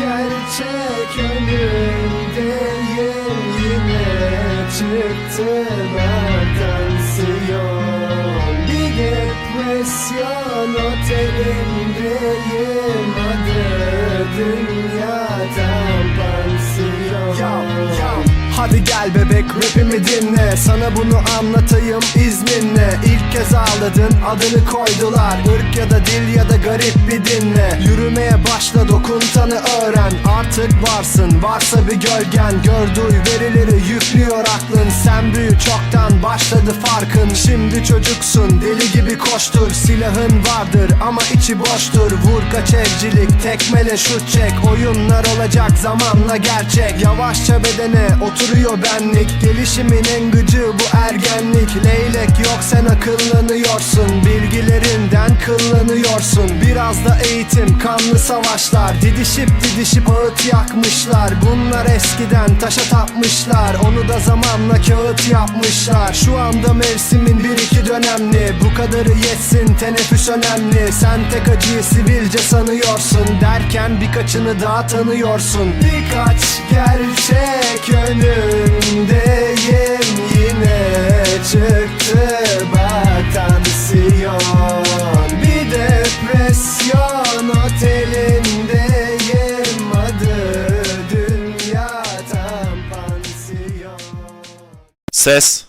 gerçek önümdeyim yine çıktı tansiyon Bir depresyon otelindeyim adı Hadi gel bebek rapimi dinle. Sana bunu anlatayım izninle. İlk kez ağladın adını koydular. Irk ya da dil ya da garip bir dinle. Yürümeye başla dokuntanı öğren Artık varsın. Varsa bir gölgen Gör duy verileri yüklüyor aklın. Sen büyü çoktan başladı farkın. Şimdi çocuksun deli gibi koştur. Silahın vardır ama içi boştur. Vur kaç evcilik tekmele şut çek. Oyunlar olacak zamanla gerçek. Yavaşça bedene oturuyor benlik. Gelişimin en gıcı bu ergenlik. Leylek yok sen akıllanıyorsun. Bilgilerinden kıllanıyorsun. Biraz da eğitim kanlı savaşlar. Didişip didişip ağıt yakmışlar. Bunlar eskiden taşa tapmışlar. Onu da zamanla kağıt yapmışlar. Şu anda mevsimin bir iki dönemli. Bu kadarı yetsin teneffüs önemli. Sen tek acıyı sivilce sanıyorsun. Derken birkaçını daha tanıyorsun. Birkaç gerçek önümdeyim. Yine çıktı bak tansiyon Ses.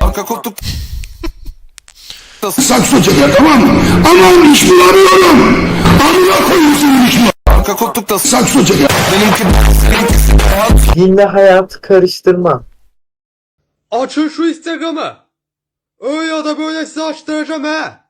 Arka koltuk sakso çeker tamam mı? Aman iş bulamıyorum. Amına koyayım senin iş mi? arka koltukta Sakso çeker. benimki benimki Dinle hayatı karıştırma. Açın şu Instagram'ı. Öyle ya da böyle size açtıracağım he.